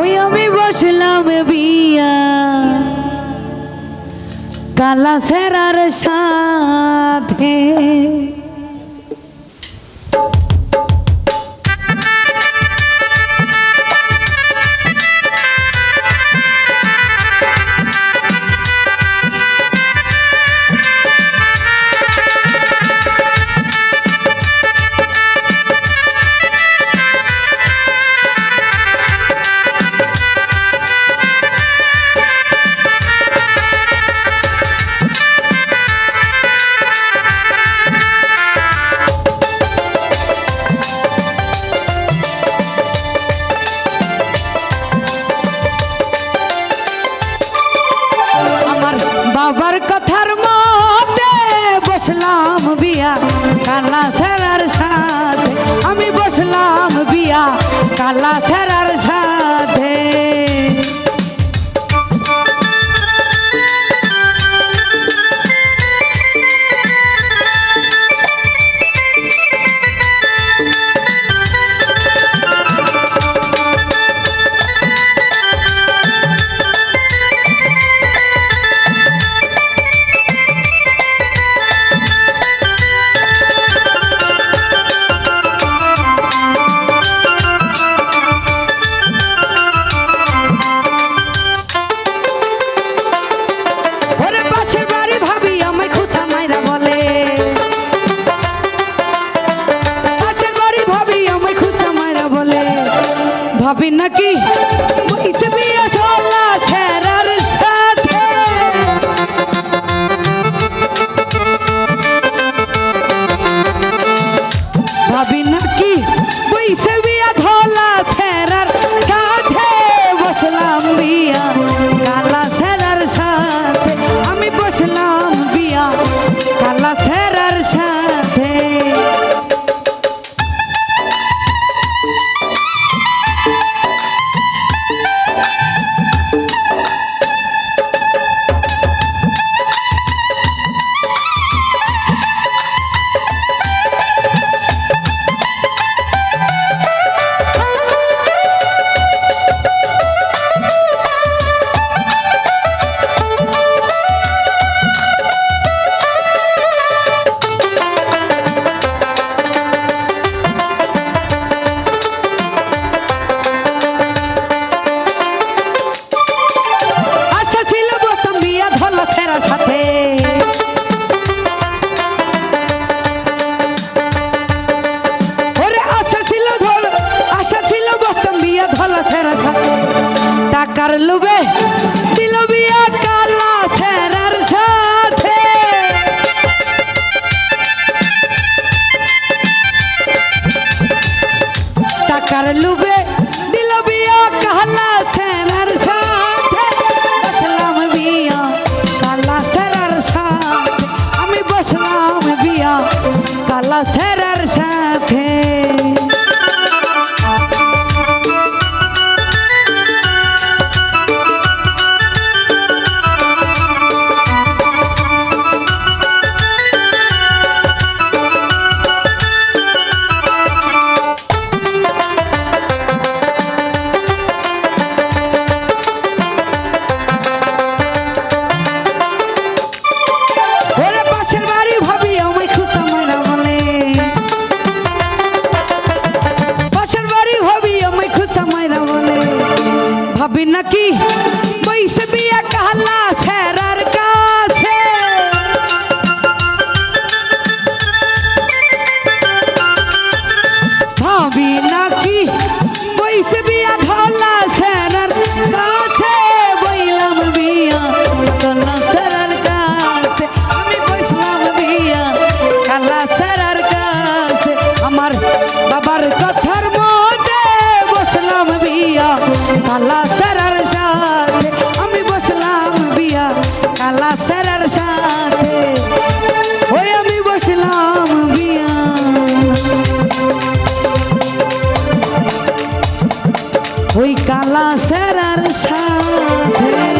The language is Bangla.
ওই আমি বসলাম বিয়া। কালা সেরার সাথে। বাবার কথার মতে বসলাম বিয়া কালা সেরার সাথে। আমি বসলাম বিয়া কালা সেরার আমার লুবে দিল বিয়া কালা ছেড়ার সাথে। টাকার লুবে দিল বিয়া কালা ছেড়ার সাথে। বসলাম বিয়া কালা ছেড়ার সাথে। আমি বসলাম বিয়া কালা ছেড়ার সাথে। ওই কালা সেরার সাথে